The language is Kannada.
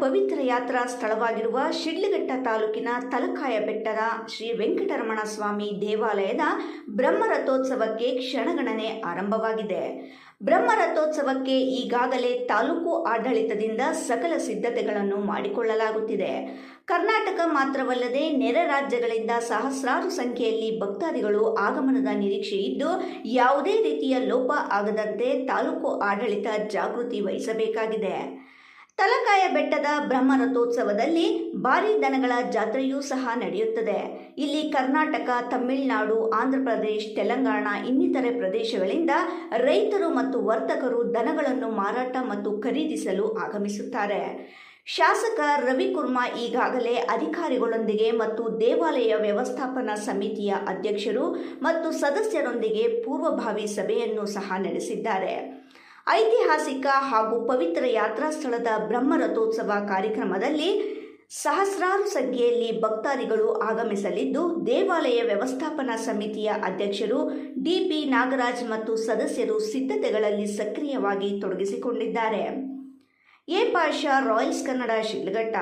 ಪವಿತ್ರ ಯಾತ್ರಾ ಸ್ಥಳವಾಗಿರುವ ಶಿಡ್ಲಘಟ್ಟ ತಾಲೂಕಿನ ತಲಕಾಯ ಬೆಟ್ಟದ ಶ್ರೀ ವೆಂಕಟರಮಣ ಸ್ವಾಮಿ ದೇವಾಲಯದ ಬ್ರಹ್ಮರಥೋತ್ಸವಕ್ಕೆ ಕ್ಷಣಗಣನೆ ಆರಂಭವಾಗಿದೆ. ಬ್ರಹ್ಮರಥೋತ್ಸವಕ್ಕೆ ಈಗಾಗಲೇ ತಾಲೂಕು ಆಡಳಿತದಿಂದ ಸಕಲ ಸಿದ್ಧತೆಗಳನ್ನು ಮಾಡಿಕೊಳ್ಳಲಾಗುತ್ತಿದೆ. ಕರ್ನಾಟಕ ಮಾತ್ರವಲ್ಲದೆ ನೆರೆ ರಾಜ್ಯಗಳಿಂದ ಸಹಸ್ರಾರು ಸಂಖ್ಯೆಯಲ್ಲಿ ಭಕ್ತಾದಿಗಳು ಆಗಮನದ ನಿರೀಕ್ಷೆ ಇದ್ದು, ಯಾವುದೇ ರೀತಿಯ ಲೋಪ ಆಗದಂತೆ ತಾಲೂಕು ಆಡಳಿತ ಜಾಗೃತಿ ವಹಿಸಬೇಕಾಗಿದೆ. ತಲಕಾಯ ಬೆಟ್ಟದ ಬ್ರಹ್ಮರಥೋತ್ಸವದಲ್ಲಿ ಭಾರಿ ದನಗಳ ಜಾತ್ರೆಯೂ ಸಹ ನಡೆಯುತ್ತದೆ. ಇಲ್ಲಿ ಕರ್ನಾಟಕ, ತಮಿಳುನಾಡು, ಆಂಧ್ರಪ್ರದೇಶ್, ತೆಲಂಗಾಣ ಇನ್ನಿತರೆ ಪ್ರದೇಶಗಳಿಂದ ರೈತರು ಮತ್ತು ವರ್ತಕರು ದನಗಳನ್ನು ಮಾರಾಟ ಮತ್ತು ಖರೀದಿಸಲು ಆಗಮಿಸುತ್ತಾರೆ. ಶಾಸಕ ರವಿಕುರ್ಮಾ ಈಗಾಗಲೇ ಅಧಿಕಾರಿಗಳೊಂದಿಗೆ ಮತ್ತು ದೇವಾಲಯ ವ್ಯವಸ್ಥಾಪನಾ ಸಮಿತಿಯ ಅಧ್ಯಕ್ಷರು ಮತ್ತು ಸದಸ್ಯರೊಂದಿಗೆ ಪೂರ್ವಭಾವಿ ಸಭೆಯನ್ನು ಸಹ ನಡೆಸಿದ್ದಾರೆ. ಐತಿಹಾಸಿಕ ಹಾಗೂ ಪವಿತ್ರ ಯಾತ್ರಾ ಸ್ಥಳದ ಬ್ರಹ್ಮರಥೋತ್ಸವ ಕಾರ್ಯಕ್ರಮದಲ್ಲಿ ಸಹಸ್ರಾರು ಸಂಖ್ಯೆಯಲ್ಲಿ ಭಕ್ತಾದಿಗಳು ಆಗಮಿಸಲಿದ್ದು, ದೇವಾಲಯ ವ್ಯವಸ್ಥಾಪನಾ ಸಮಿತಿಯ ಅಧ್ಯಕ್ಷರು ಡಿಪಿ ನಾಗರಾಜ್ ಮತ್ತು ಸದಸ್ಯರು ಸಿದ್ಧತೆಗಳಲ್ಲಿ ಸಕ್ರಿಯವಾಗಿ ತೊಡಗಿಸಿಕೊಂಡಿದ್ದಾರೆ. ಎ. ಪಾಷಾ, ರಾಯಲ್ಸ್ ಕನ್ನಡ, ಶಿಡ್ಲಘಟ್ಟ.